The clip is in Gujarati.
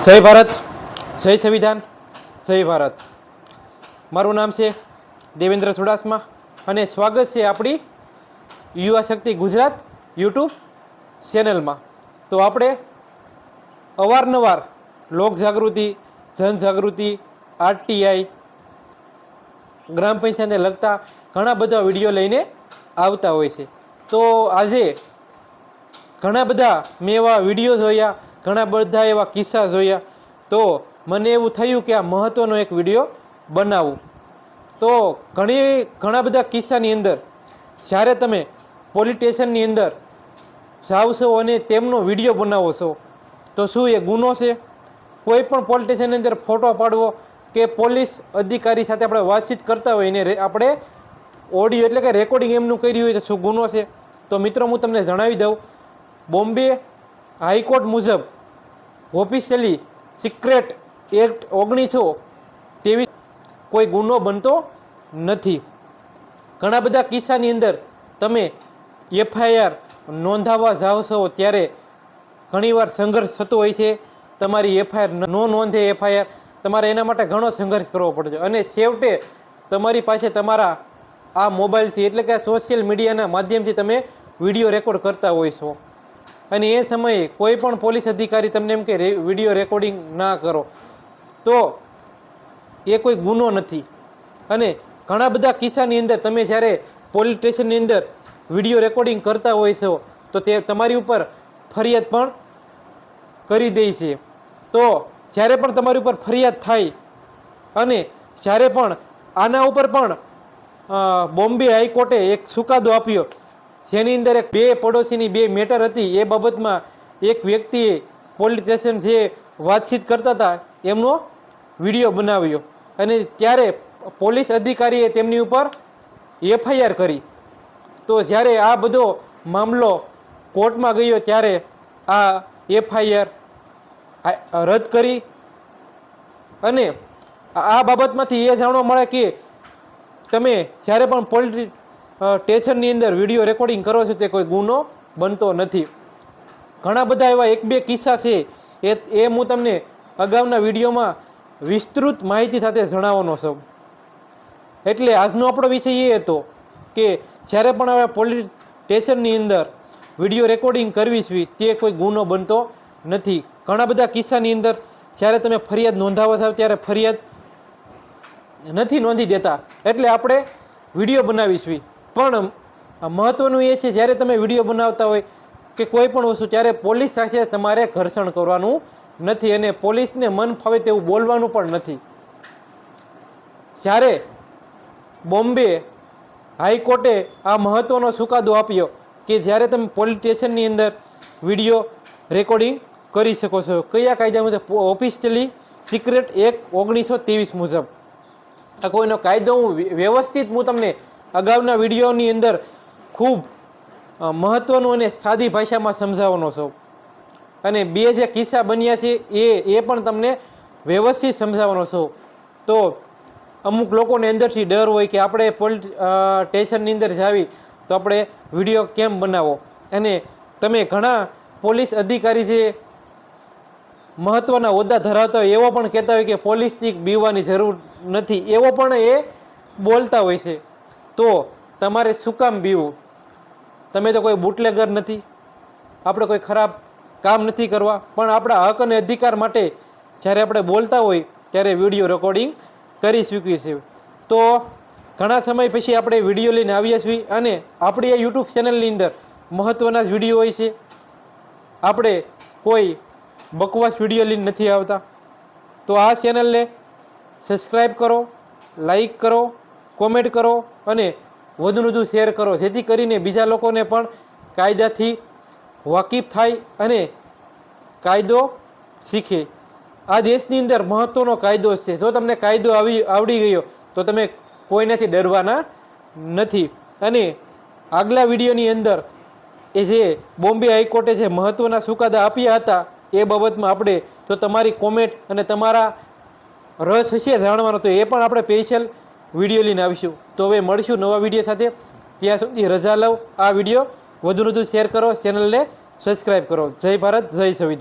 જય ભારત, જય સંવિધાન, જય ભારત. મારું નામ છે દેવેન્દ્ર ચુડાસમા અને સ્વાગત છે આપણી યુવા શક્તિ ગુજરાત યુટ્યુબ ચેનલમાં. તો આપણે અવારનવાર લોક જાગૃતિ જનજાગૃતિ આરટીઆઈ, ગ્રામ પંચાયતને લગતા ઘણા બધા વીડિયો લઈને આવતા હોય છે. તો આજે ઘણા બધા મેં એવા વીડિયો જોયા ઘણા બધા એવા કિસ્સા જોયા. તો મને એવું થયું કે આ મહત્ત્વનો એક વીડિયો બનાવું. તો ઘણી, ઘણા બધા કિસ્સાની અંદર, જ્યારે તમે પોલીસ અંદર છો અને તેમનો વીડિયો બનાવો છો, તો શું એ ગુનો છે? કોઈ પણ પોલીસ અંદર ફોટો પાડવો કે પોલીસ અધિકારી સાથે આપણે વાતચીત કરતા હોય એને આપણે ઓડિયો એટલે કે રેકોર્ડિંગ એમનું કર્યું હોય તો શું ગુનો છે? તો મિત્રો, હું તમને જણાવી દઉં. બોમ્બે હાઈકોર્ટ મુજબ ઓફિશિયલી સિક્રેટ એક્ટ ઓગણીસો તેવી કોઈ ગુનો બનતો નથી. ઘણા બધા કિસ્સાની અંદર તમે એફઆઈઆર નોંધાવવા જાઓ છો ત્યારે ઘણીવાર સંઘર્ષ થતો હોય છે. તમારી એફઆઈઆર ન નોંધે એફઆઈઆર, તમારે એના માટે ઘણો સંઘર્ષ કરવો પડશે અને છેવટે તમારી પાસે તમારા આ મોબાઈલથી એટલે કે સોશિયલ મીડિયાના માધ્યમથી તમે વીડિયો રેકોર્ડ કરતા હોય છો. અને એ સમયે કોઈ પણ પોલીસ અધિકારી તમને એમ કે વીડિયો રેકોર્ડિંગ ના કરો. તો એ કોઈ ગુનો નથી. અને ઘણા બધા કિસ્સાની અંદર તમે જ્યારે પોલીસ સ્ટેશનની અંદર વીડિયો રેકોર્ડિંગ કરતા હોય છો, તો તે તમારી ઉપર ફરિયાદ પણ કરી દે છે. તો જ્યારે પણ તમારી ઉપર ફરિયાદ થાય અને જ્યારે પણ આના ઉપર પણ બોમ્બે હાઈકોર્ટે એક ચુકાદો આપ્યો જેની અંદર એક બે પડોશીની બે મેટર હતી, એ બાબતમાં એક વ્યક્તિએ પોલીસ સ્ટેશન જે વાતચીત કરતા હતા, એમનો વીડિયો બનાવ્યો અને ત્યારે પોલીસ અધિકારીએ તેમની ઉપર એફઆઈઆર કરી. તો જ્યારે આ બધો મામલો કોર્ટમાં ગયો, ત્યારે આ એફઆઈઆર રદ કરી અને આ બાબતમાંથી એ જાણવા મળે કે તમે જ્યારે પણ પોલીસ સ્ટેશનની અંદર વીડિયો રેકોર્ડિંગ કરો છો તે કોઈ ગુનો બનતો નથી. ઘણા બધા એવા એક બે કિસ્સા છે. એ એ હું તમને અગાઉના વિડીયોમાં વિસ્તૃત માહિતી સાથે જણાવવાનો છું. એટલે આજનો આપણો વિષય એ હતો કે જ્યારે પણ આપણે પોલીસ સ્ટેશનની અંદર વીડિયો રેકોર્ડિંગ કરવી છે, તે કોઈ ગુનો બનતો નથી. ઘણા બધા કિસ્સાની અંદર જ્યારે તમે ફરિયાદ નોંધાવો છો, ત્યારે ફરિયાદ નથી નોંધી દેતા. એટલે આપણે વીડિયો બનાવીશું. પણ મહત્ત્વનું એ છે, જ્યારે તમે વીડિયો બનાવતા હોય કે કોઈ પણ વસ્તુ, ત્યારે પોલીસ સાથે તમારે ઘર્ષણ કરવાનું નથી અને પોલીસને મન ફાવે તેવું બોલવાનું પણ નથી. જ્યારે બોમ્બે હાઈકોર્ટે આ મહત્વનો ચુકાદો આપ્યો કે જ્યારે તમે પોલીસ સ્ટેશનની અંદર વીડિયો રેકોર્ડિંગ કરી શકો છો, કયા કાયદા મુજબ? ઓફિશિયલી સિક્રેટ એક ઓગણીસો ત્રેવીસ મુજબ. આ કોઈનો કાયદો હું વ્યવસ્થિત હું તમને અગાઉના વિડીયોની અંદર ખૂબ મહત્ત્વનું અને સાદી ભાષામાં સમજાવવાનો છું. અને બે જે કિસ્સા બન્યા છે, એ એ પણ તમને વ્યવસ્થિત સમજાવવાનો છું. તો અમુક લોકોને અંદરથી ડર હોય કે આપણે પોલીસ સ્ટેશનની અંદર જાવી તો આપણે વીડિયો કેમ બનાવો? અને તમે ઘણા પોલીસ અધિકારી જે મહત્ત્વના હોદ્દા ધરાવતા હોય, એવો પણ કહેતા હોય કે પોલીસથી બીવાની જરૂર નથી. એવો પણ એ બોલતા હોય છે. તો તમારે શું કામ બીવું? તમે તો કોઈ બુટલેગર નથી. આપણે કોઈ ખરાબ કામ નથી કરવા. પણ આપણા હક અને અધિકાર માટે જ્યારે આપણે બોલતા હોય ત્યારે વીડિયો રેકોર્ડિંગ કરી શકીએ છીએ. તો ઘણા સમય પછી આપણે વીડિયો લઈને આવીએ છીએ અને આપણી આ યુટ્યુબ ચેનલની અંદર મહત્ત્વના જ વીડિયો હોય છે. આપણે કોઈ બકવાસ વીડિયો લઈને નથી આવતા. તો આ ચેનલને સબસ્ક્રાઈબ કરો લાઈક કરો કોમેન્ટ કરો અને વધુને વધુ શેર કરો. જેથી કરીને બીજા લોકોને પણ કાયદાથી વાકેફ થાય અને કાયદો શીખે. આ દેશની અંદર મહત્ત્વનો કાયદો છે. જો તમને કાયદો આવી, આવડી ગયો, તો તમે કોઈનાથી ડરવાના નથી. અને આગલા વિડીયોની અંદર એ જે બોમ્બે હાઈકોર્ટે જે મહત્ત્વના ચુકાદા આપ્યા હતા, એ બાબતમાં આપણે તો તમારી કોમેન્ટ અને તમારા રસ હશે જાણવાનો, તો એ પણ આપણે સ્પેશિયલ વીડિયો લઈને આવીશું. તો હવે મળીશું નવા વીડિયો સાથે. ત્યાં સુધી રજા લઉં આ વીડિયો વધુ વધુ શેર કરો, ચેનલને સબસ્ક્રાઈબ કરો. જય ભારત, જય સંવિધાન.